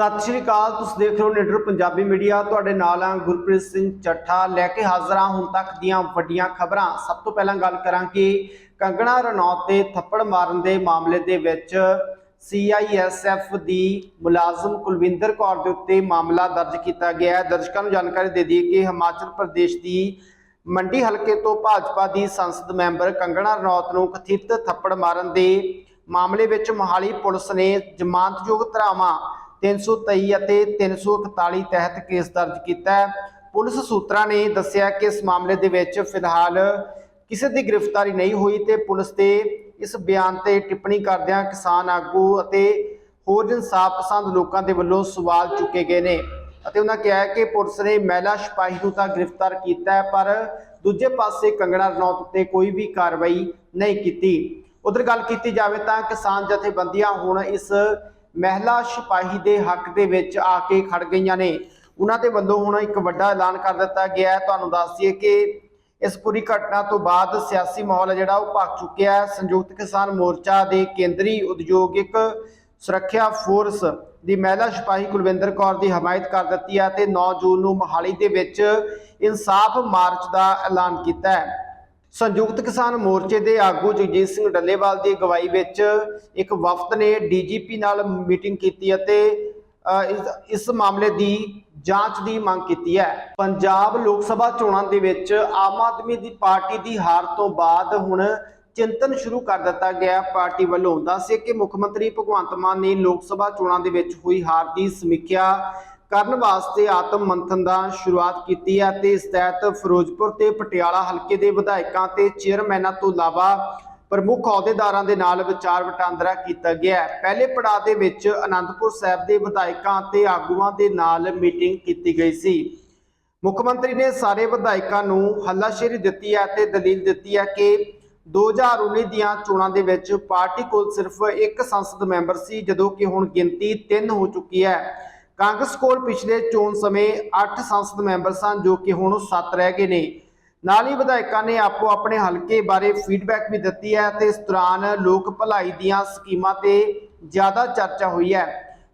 ਸਤਿ ਸ਼੍ਰੀ ਅਕਾਲ, ਤੁਸੀਂ ਦੇਖ ਰਹੇ ਹੋ ਨਿਡਰ ਪੰਜਾਬੀ ਮੀਡੀਆ। ਤੁਹਾਡੇ ਨਾਲ ਆ ਗੁਰਪ੍ਰੀਤ ਸਿੰਘ ਚੱਠਾ। ਲੈ ਕੇ ਹਾਜ਼ਰ ਹਾਂ ਹੁਣ ਤੱਕ ਦੀਆਂ ਵੱਡੀਆਂ ਖਬਰਾਂ। ਸਭ ਤੋਂ ਪਹਿਲਾਂ ਗੱਲ ਕਰਾਂਗੇ ਕੰਗਣਾ ਰਣੌਤ ਦੇ ਥੱਪੜ ਮਾਰਨ ਦੇ ਮਾਮਲੇ ਦੇ ਵਿੱਚ ਸੀਆਈਐਸਐਫ ਦੀ ਮੁਲਾਜ਼ਮ ਕੁਲਵਿੰਦਰ ਕੌਰ ਦੇ ਉੱਤੇ ਮਾਮਲਾ ਦਰਜ ਕੀਤਾ ਗਿਆ ਹੈ। ਦਰਸ਼ਕਾਂ ਨੂੰ ਜਾਣਕਾਰੀ ਦੇ ਦਈਏ ਕਿ ਹਿਮਾਚਲ ਪ੍ਰਦੇਸ਼ ਦੀ ਮੰਡੀ ਹਲਕੇ ਤੋਂ ਭਾਜਪਾ ਦੀ ਸੰਸਦ ਮੈਂਬਰ ਕੰਗਣਾ ਰਣੌਤ ਨੂੰ ਕਥਿਤ ਥੱਪੜ ਮਾਰਨ ਦੇ ਮਾਮਲੇ ਵਿੱਚ ਮੋਹਾਲੀ ਪੁਲਿਸ ਨੇ ਜ਼ਮਾਨਤਯੋਗ ਧਾਰਾਵਾਂ 323 ਅਤੇ 341 ਤਹਿਤ ਕੇਸ ਦਰਜ ਕੀਤਾ ਹੈ। ਪੁਲਿਸ ਸੂਤਰਾਂ ਨੇ ਦੱਸਿਆ ਕਿ ਇਸ ਮਾਮਲੇ ਦੇ ਵਿੱਚ ਫਿਲਹਾਲ ਕਿਸੇ ਦੀ ਗ੍ਰਿਫਤਾਰੀ ਨਹੀਂ ਹੋਈ ਤੇ ਪੁਲਿਸ ਦੇ ਇਸ ਬਿਆਨ ਤੇ ਟਿੱਪਣੀ ਕਰਦਿਆਂ ਕਿਸਾਨ ਆਗੂ ਅਤੇ ਹੋਰ ਇਨਸਾਫ ਪਸੰਦ ਲੋਕਾਂ ਦੇ ਵੱਲੋਂ ਸਵਾਲ ਚੁੱਕੇ ਗਏ ਨੇ ਅਤੇ ਉਹਨਾਂ ਕਿਹਾ ਕਿ ਪੁਲਿਸ ਨੇ ਮਹਿਲਾ ਸਿਪਾਹੀ ਨੂੰ ਤਾਂ ਗ੍ਰਿਫਤਾਰ ਕੀਤਾ ਹੈ, ਪਰ ਦੂਜੇ ਪਾਸੇ ਕੰਗਣਾ ਰਣੌਤ ਉੱਤੇ ਕੋਈ ਵੀ ਕਾਰਵਾਈ ਨਹੀਂ ਕੀਤੀ। ਉਧਰ ਗੱਲ ਕੀਤੀ ਜਾਵੇ ਤਾਂ ਕਿਸਾਨ ਜਥੇਬੰਦੀਆਂ ਹੁਣ ਇਸ ਮਹਿਲਾ ਸਿਪਾਹੀ ਦੇ ਹੱਕ ਦੇ ਵਿੱਚ ਆ ਕੇ ਖੜ ਗਈਆਂ ਨੇ। ਉਹਨਾਂ ਦੇ ਵੱਲੋਂ ਹੁਣ ਇੱਕ ਵੱਡਾ ਐਲਾਨ ਕਰ ਦਿੱਤਾ ਗਿਆ ਹੈ। ਤੁਹਾਨੂੰ ਦੱਸ ਦਈਏ ਕਿ ਇਸ ਪੂਰੀ ਘਟਨਾ ਤੋਂ ਬਾਅਦ ਸਿਆਸੀ ਮਾਹੌਲ ਹੈ ਜਿਹੜਾ, ਉਹ ਭਖ ਚੁੱਕਿਆ ਹੈ। ਸੰਯੁਕਤ ਕਿਸਾਨ ਮੋਰਚਾ ਦੇ ਕੇਂਦਰੀ ਉਦਯੋਗਿਕ ਸੁਰੱਖਿਆ ਫੋਰਸ ਦੀ ਮਹਿਲਾ ਸਿਪਾਹੀ ਕੁਲਵਿੰਦਰ ਕੌਰ ਦੀ ਹਮਾਇਤ ਕਰ ਦਿੱਤੀ ਹੈ ਤੇ 9 ਜੂਨ ਨੂੰ ਮੋਹਾਲੀ ਦੇ ਵਿੱਚ ਇਨਸਾਫ ਮਾਰਚ ਦਾ ਐਲਾਨ ਕੀਤਾ ਹੈ। ਸੰਯੁਕਤ ਕਿਸਾਨ ਮੋਰਚੇ ਦੇ ਆਗੂ ਜਗਜੀਤ ਸਿੰਘ ਡੱਲੇਵਾਲ ਦੀ ਅਗਵਾਈ ਵਿੱਚ ਇੱਕ ਵਫਦ ਨੇ ਡੀਜੀਪੀ ਨਾਲ ਮੀਟਿੰਗ ਕੀਤੀ ਅਤੇ ਇਸ- ਮਾਮਲੇ ਦੀ ਜਾਂਚ ਦੀ ਮੰਗ ਕੀਤੀ ਹੈ। ਪੰਜਾਬ ਲੋਕ ਸਭਾ ਚੋਣਾਂ ਦੇ ਵਿੱਚ ਆਮ ਆਦਮੀ ਦੀ ਪਾਰਟੀ ਦੀ ਹਾਰ ਤੋਂ ਬਾਅਦ ਹੁਣ ਚਿੰਤਨ ਸ਼ੁਰੂ ਕਰ ਦਿੱਤਾ ਗਿਆ ਪਾਰਟੀ ਵੱਲੋਂ ਦੱਸੇ ਕਿ ਮੁੱਖ ਮੰਤਰੀ ਭਗਵੰਤ ਮਾਨ ਨੇ ਲੋਕ ਸਭਾ ਚੋਣਾਂ ਦੇ ਵਿੱਚ ਹੋਈ ਹਾਰ ਦੀ ਸਮੀਖਿਆ ਕਰਨ ਵਾਸਤੇ ਆਤਮ ਮੰਥਨ ਦਾ ਸ਼ੁਰੂਆਤ ਕੀਤੀ ਹੈ ਤੇ ਇਸ ਤਹਿਤ ਫਿਰੋਜ਼ਪੁਰ ਤੇ ਪਟਿਆਲਾ ਹਲਕੇ ਦੇ ਵਿਧਾਇਕਾਂ ਤੇ ਚੇਅਰਮੈਨਾਂ ਤੋਂ ਇਲਾਵਾ ਪ੍ਰਮੁੱਖ ਅਹੁਦੇਦਾਰਾਂ ਦੇ ਨਾਲ ਵਿਚਾਰ ਵਟਾਂਦਰਾ ਕੀਤਾ ਗਿਆ ਪਹਿਲੇ ਪੜਾਅ ਦੇ ਵਿੱਚ ਅਨੰਦਪੁਰ ਸਾਹਿਬ ਦੇ ਵਿਧਾਇਕਾਂ ਤੇ ਆਗੂਆਂ ਦੇ ਨਾਲ ਮੀਟਿੰਗ ਕੀਤੀ ਗਈ ਸੀ। ਮੁੱਖ ਮੰਤਰੀ ਨੇ ਸਾਰੇ ਵਿਧਾਇਕਾਂ ਨੂੰ ਹੱਲਾਸ਼ੇਰੀ ਦਿੱਤੀ ਹੈ ਤੇ ਦਲੀਲ ਦਿੱਤੀ ਹੈ ਕਿ 2019 ਦੀਆਂ ਚੋਣਾਂ ਦੇ ਵਿੱਚ ਪਾਰਟੀ ਕੋਲ ਸਿਰਫ ਇੱਕ ਸੰਸਦ ਮੈਂਬਰ ਸੀ, ਜਦੋਂ ਕਿ ਹੁਣ ਗਿਣਤੀ 3 ਹੋ ਚੁੱਕੀ ਹੈ। ਕਾਂਗਰਸ ਕੋਲ ਪਿਛਲੇ ਚੋਣ ਸਮੇਂ 8 ਸੰਸਦ ਮੈਂਬਰ ਸਨ ਜੋ ਕਿ ਹੁਣ 7 ਰਹਿ ਗਏ ਨੇ। ਨਾਲ ਹੀ ਵਿਧਾਇਕਾਂ ਨੇ ਆਪੋ ਆਪਣੇ ਹਲਕੇ ਬਾਰੇ ਫੀਡਬੈਕ ਵੀ ਦਿੱਤੀ ਹੈ ਤੇ ਇਸ ਦੌਰਾਨ ਲੋਕ ਭਲਾਈ ਦੀਆਂ ਸਕੀਮਾਂ ਤੇ ਜ਼ਿਆਦਾ ਚਰਚਾ ਹੋਈ ਹੈ।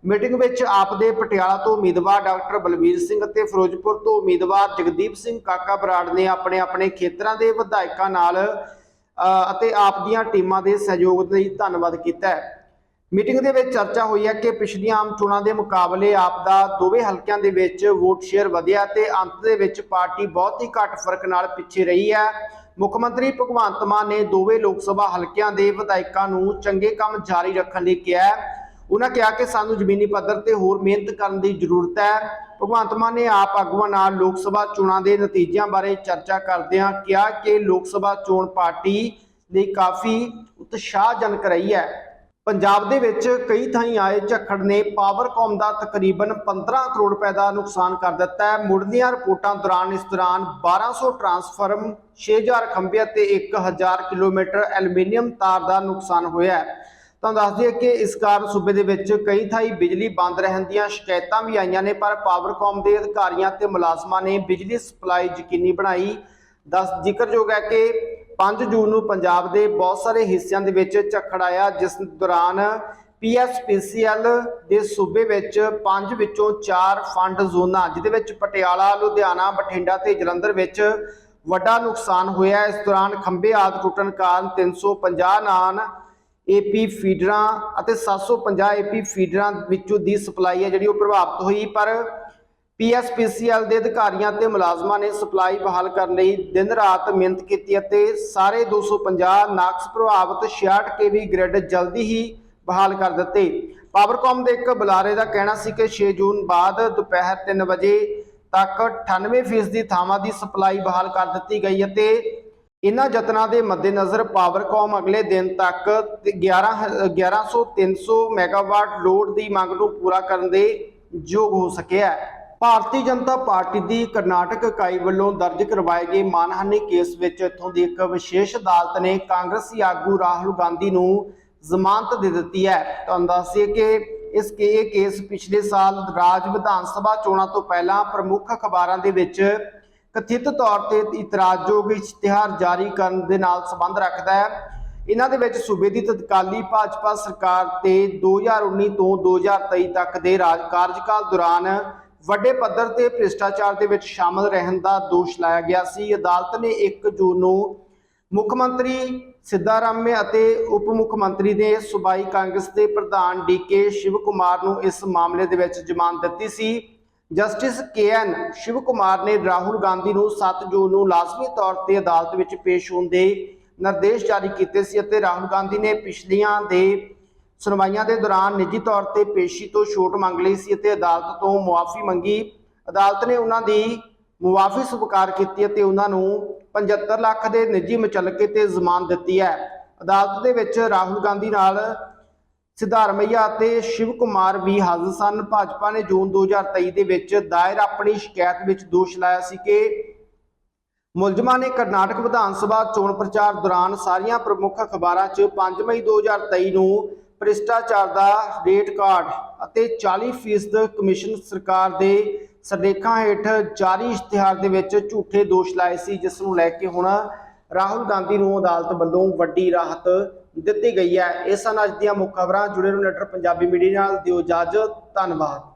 ਮੀਟਿੰਗ ਵਿੱਚ ਆਪ ਦੇ ਪਟਿਆਲਾ ਤੋਂ ਉਮੀਦਵਾਰ ਡਾਕਟਰ ਬਲਵੀਰ ਸਿੰਘ ਅਤੇ ਫਿਰੋਜ਼ਪੁਰ ਤੋਂ ਉਮੀਦਵਾਰ ਜਗਦੀਪ ਸਿੰਘ ਕਾਕਾ ਬਰਾੜ ਨੇ ਆਪਣੇ ਆਪਣੇ ਖੇਤਰਾਂ ਦੇ ਵਿਧਾਇਕਾਂ ਨਾਲ ਅਤੇ ਆਪ ਦੀਆਂ ਟੀਮਾਂ ਦੇ ਸਹਿਯੋਗ ਲਈ ਧੰਨਵਾਦ ਕੀਤਾ ਹੈ। ਮੀਟਿੰਗ ਦੇ ਵਿੱਚ ਚਰਚਾ ਹੋਈ ਹੈ ਕਿ ਪਿਛਲੀਆਂ ਆਮ ਚੋਣਾਂ ਦੇ ਮੁਕਾਬਲੇ ਆਪ ਦਾ ਦੋਵੇਂ ਹਲਕਿਆਂ ਦੇ ਵਿੱਚ ਵੋਟ ਸ਼ੇਅਰ ਵਧਿਆ ਤੇ ਅੰਤ ਦੇ ਵਿੱਚ ਪਾਰਟੀ ਬਹੁਤ ਹੀ ਘੱਟ ਫ਼ਰਕ ਨਾਲ ਪਿੱਛੇ ਰਹੀ ਹੈ। ਮੁੱਖ ਮੰਤਰੀ ਭਗਵੰਤ ਮਾਨ ਨੇ ਦੋਵੇਂ ਲੋਕ ਸਭਾ ਹਲਕਿਆਂ ਦੇ ਵਿਧਾਇਕਾਂ ਨੂੰ ਚੰਗੇ ਕੰਮ ਜਾਰੀ ਰੱਖਣ ਲਈ ਕਿਹਾ ਉਹਨਾਂ ਕਿਹਾ ਕਿ ਸਾਨੂੰ ਜ਼ਮੀਨੀ ਪੱਧਰ ਤੇ ਹੋਰ ਮਿਹਨਤ ਕਰਨ ਦੀ ਜ਼ਰੂਰਤ ਹੈ। ਭਗਵੰਤ ਮਾਨ ਨੇ ਆਪ ਆਗੂਆਂ ਨਾਲ ਲੋਕ ਸਭਾ ਚੋਣਾਂ ਦੇ ਨਤੀਜਿਆਂ ਬਾਰੇ ਚਰਚਾ ਕਰਦਿਆਂ ਕਿਹਾ ਕਿ ਲੋਕ ਸਭਾ ਚੋਣ ਪਾਰਟੀ ਲਈ ਕਾਫੀ ਉਤਸ਼ਾਹਜਨਕ ਰਹੀ ਹੈ। ਪੰਜਾਬ ਦੇ ਵਿੱਚ ਕਈ ਥਾਈਂ ਆਏ ਝੱਖੜ ਨੇ ਪਾਵਰਕਾਮ ਦਾ ਤਕਰੀਬਨ 15 ਕਰੋੜ ਰੁਪਏ ਦਾ ਨੁਕਸਾਨ ਕਰ ਦਿੱਤਾ ਹੈ। ਮੁੱਢਲੀਆਂ ਰਿਪੋਰਟਾਂ ਦੌਰਾਨ ਇਸ ਦੌਰਾਨ 1200 ਟਰਾਂਸਫਾਰਮ 6000 ਖੰਭੇ ਅਤੇ 1000 ਕਿਲੋਮੀਟਰ ਐਲੂਮੀਨੀਅਮ ਤਾਰ ਦਾ ਨੁਕਸਾਨ ਹੋਇਆ ਹੈ। ਤਾਂ ਦੱਸ ਦਈਏ ਕਿ ਇਸ ਕਾਰਨ ਸੂਬੇ ਦੇ ਵਿੱਚ ਕਈ ਥਾਈਂ ਬਿਜਲੀ ਬੰਦ ਰਹਿਣ ਦੀਆਂ ਸ਼ਿਕਾਇਤਾਂ ਵੀ ਆਈਆਂ ਨੇ, ਪਰ ਪਾਵਰਕਾਮ ਦੇ ਅਧਿਕਾਰੀਆਂ ਤੇ ਮੁਲਾਜ਼ਮਾਂ ਨੇ ਬਿਜਲੀ ਸਪਲਾਈ ਯਕੀਨੀ ਬਣਾਈ। ਦਸ ਜ਼ਿਕਰਯੋਗ ਹੈ ਕਿ 5 ਜੂਨ ਨੂੰ ਪੰਜਾਬ ਦੇ ਬਹੁਤ ਸਾਰੇ ਹਿੱਸਿਆਂ ਦੇ ਵਿੱਚ ਝੱਖੜ ਆਇਆ, ਜਿਸ ਦੌਰਾਨ ਪੀਐਸਪੀਸੀਐਲ ਦੇ ਸੂਬੇ ਵਿੱਚ ਪੰਜ ਵਿੱਚੋਂ ਚਾਰ ਫੰਡ ਜ਼ੋਨਾਂ, ਜਿਹਦੇ ਵਿੱਚ ਪਟਿਆਲਾ, ਲੁਧਿਆਣਾ, ਬਠਿੰਡਾ ਤੇ ਜਲੰਧਰ ਵਿੱਚ ਵੱਡਾ ਨੁਕਸਾਨ ਹੋਇਆ। ਇਸ ਦੌਰਾਨ ਖੰਭੇ ਆਦਿ ਟੁੱਟਣ ਕਾਰਨ 350 ਨਾਨ ਏਪੀ ਫੀਡਰਾਂ ਅਤੇ 750 ਏਪੀ ਫੀਡਰਾਂ ਵਿੱਚੋਂ ਦੀ ਸਪਲਾਈ ਹੈ ਜਿਹੜੀ ਉਹ ਪ੍ਰਭਾਵਿਤ ਹੋਈ। ਪਰ ਪੀਐਸਪੀਸੀਐਲ ਦੇ ਅਧਿਕਾਰੀਆਂ ਤੇ ਮੁਲਾਜ਼ਮਾਂ ਨੇ ਸਪਲਾਈ ਬਹਾਲ ਕਰਨ ਲਈ ਦਿਨ ਰਾਤ ਮਿਹਨਤ ਕੀਤੀ ਅਤੇ ਸਾਰੇ 250 ਨਾਕਸ ਪ੍ਰਭਾਵਿਤ 66 ਕੇਵੀ ਗ੍ਰਿਡ ਜਲਦੀ ਹੀ ਬਹਾਲ ਕਰ ਦਿੱਤੇ। ਪਾਵਰਕਾਮ ਦੇ ਇੱਕ ਬੁਲਾਰੇ ਦਾ ਕਹਿਣਾ ਸੀ ਕਿ 6 ਜੂਨ ਬਾਅਦ ਦੁਪਹਿਰ 3 ਵਜੇ ਤੱਕ 98% ਦੀ ਥਾਵਾਂ ਦੀ ਸਪਲਾਈ ਬਹਾਲ ਕਰ ਦਿੱਤੀ ਗਈ ਅਤੇ ਇਹਨਾਂ ਯਤਨਾਂ ਦੇ ਮੱਦੇਨਜ਼ਰ ਪਾਵਰਕਾਮ ਅਗਲੇ ਦਿਨ ਤੱਕ 11 1100 300 ਮੈਗਾਵਾਟ ਲੋਡ ਦੀ ਮੰਗ ਨੂੰ ਪੂਰਾ ਕਰਨ ਦੇ ਯੋਗ ਹੋ ਸਕਿਆ ਹੈ। ਭਾਰਤੀ ਜਨਤਾ ਪਾਰਟੀ ਦੀ ਕਰਨਾਟਕ ਇਕਾਈ ਵੱਲੋਂ ਦਰਜ ਕਰਵਾਏ ਗਏ ਮਾਨਹਾਨੀ ਕੇਸ ਵਿੱਚ ਇੱਥੋਂ ਦੀ ਇੱਕ ਵਿਸ਼ੇਸ਼ ਅਦਾਲਤ ਨੇ ਕਾਂਗਰਸੀ ਆਗੂ ਰਾਹੁਲ ਗਾਂਧੀ ਨੂੰ ਜ਼ਮਾਨਤ ਦੇ ਦਿੱਤੀ ਹੈ। ਤੁਹਾਨੂੰ ਦੱਸੀਏ ਕਿ ਇਸ ਕੇ, ਇਹ ਕੇਸ ਪਿਛਲੇ ਸਾਲ ਰਾਜ ਵਿਧਾਨ ਸਭਾ ਚੋਣਾਂ ਤੋਂ ਪਹਿਲਾਂ ਪ੍ਰਮੁੱਖ ਅਖਬਾਰਾਂ ਦੇ ਵਿੱਚ ਕਥਿਤ ਤੌਰ ਤੇ ਇਤਰਾਜ਼ਯੋਗ ਇਸ਼ਤਿਹਾਰ ਜਾਰੀ ਕਰਨ ਦੇ ਨਾਲ ਸੰਬੰਧ ਰੱਖਦਾ ਹੈ। ਇਹਨਾਂ ਦੇ ਵਿੱਚ ਸੂਬੇ ਦੀ ਤਤਕਾਲੀ ਭਾਜਪਾ ਸਰਕਾਰ ਤੇ 2019 ਤੋਂ 2023 ਤੱਕ ਦੇ ਰਾਜ ਕਾਰਜਕਾਲ ਦੌਰਾਨ ਵੱਡੇ ਪੱਧਰ ਤੇ ਭ੍ਰਿਸ਼ਟਾਚਾਰ ਦੇ ਵਿੱਚ ਸ਼ਾਮਲ ਰਹਿਣ ਦਾ ਦੋਸ਼ ਲਾਇਆ ਗਿਆ ਸੀ। ਅਦਾਲਤ ਨੇ 1 ਜੂਨ ਨੂੰ ਮੁੱਖ ਮੰਤਰੀ ਸਿੱਧਾਰਾਮਯਾ ਅਤੇ ਉਪ ਮੁੱਖ ਮੰਤਰੀ ਦੇ ਸੂਬਾਈ ਕਾਂਗਰਸ ਦੇ ਪ੍ਰਧਾਨ ਡੀਕੇ ਸ਼ਿਵ ਕੁਮਾਰ ਨੂੰ ਇਸ ਮਾਮਲੇ ਦੇ ਵਿੱਚ ਜ਼ਮਾਨਤ ਦਿੱਤੀ ਸੀ। ਜਸਟਿਸ ਕੇਐਨ ਸ਼ਿਵ ਕੁਮਾਰ ਨੇ ਰਾਹੁਲ ਗਾਂਧੀ ਨੂੰ 7 ਜੂਨ ਨੂੰ ਲਾਜ਼ਮੀ ਤੌਰ ਤੇ ਅਦਾਲਤ ਵਿੱਚ ਪੇਸ਼ ਹੋਣ ਦੇ ਨਿਰਦੇਸ਼ ਜਾਰੀ ਕੀਤੇ ਸੀ ਅਤੇ ਰਾਹੁਲ ਗਾਂਧੀ ਨੇ ਪਿਛਲੀਆਂ ਦੇ ਸੁਣਵਾਈਆਂ ਦੇ ਦੌਰਾਨ ਨਿੱਜੀ ਤੌਰ ਤੇ ਪੇਸ਼ੀ ਤੋਂ ਛੋਟ ਮੰਗ ਲਈ ਸੀ ਅਤੇ ਅਦਾਲਤ ਤੋਂ ਮੁਆਫੀ ਮੰਗੀ। ਅਦਾਲਤ ਨੇ ਉਹਨਾਂ ਦੀ ਮੁਆਫੀ ਸਵੀਕਾਰ ਕੀਤੀ ਅਤੇ ਉਹਨਾਂ ਨੂੰ 75 ਲੱਖ ਦੇ ਨਿੱਜੀ ਮੁਚਲਕੇ ਤੇ ਜ਼ਮਾਨਤ ਦਿੱਤੀ ਹੈ। ਅਦਾਲਤ ਦੇ ਵਿੱਚ ਰਾਹੁਲ ਗਾਂਧੀ ਨਾਲ ਸਿਧਾਰਮਈਆ ਅਤੇ ਸ਼ਿਵ ਕੁਮਾਰ ਵੀ ਹਾਜ਼ਰ ਸਨ। ਭਾਜਪਾ ਨੇ ਜੂਨ 2023 ਦੇ ਵਿੱਚ ਦਾਇਰ ਆਪਣੀ ਸ਼ਿਕਾਇਤ ਵਿੱਚ ਦੋਸ਼ ਲਾਇਆ ਸੀ ਕਿ ਮੁਲਜ਼ਮਾਂ ਨੇ ਕਰਨਾਟਕ ਵਿਧਾਨ ਸਭਾ ਚੋਣ ਪ੍ਰਚਾਰ ਦੌਰਾਨ ਸਾਰੀਆਂ ਪ੍ਰਮੁੱਖ ਅਖਬਾਰਾਂ 'ਚ 5 ਮਈ 2023 ਨੂੰ ਭ੍ਰਿਸ਼ਟਾਚਾਰ ਦਾ ਰੇਟ ਕਾਰਡ ਅਤੇ 40% ਕਮਿਸ਼ਨ ਸਰਕਾਰ ਦੇ ਸਰਲੇਖਾਂ ਹੇਠ ਜਾਰੀ ਇਸ਼ਤਿਹਾਰ ਦੇ ਵਿੱਚ ਝੂਠੇ ਦੋਸ਼ ਲਾਏ ਸੀ, ਜਿਸ ਨੂੰ ਲੈ ਕੇ ਹੁਣ ਰਾਹੁਲ ਗਾਂਧੀ ਨੂੰ ਅਦਾਲਤ ਵੱਲੋਂ ਵੱਡੀ ਰਾਹਤ ਦਿੱਤੀ ਗਈ ਹੈ। ਇਹ ਸਨ ਅੱਜ ਦੀਆਂ ਮੁੱਖ ਖਬਰਾਂ। ਜੁੜੇ ਰਹੋ ਨੈਟਰ ਪੰਜਾਬੀ ਮੀਡੀਆ ਨਾਲ। ਦਿਓ ਇਜਾਜ਼ਤ। ਧੰਨਵਾਦ।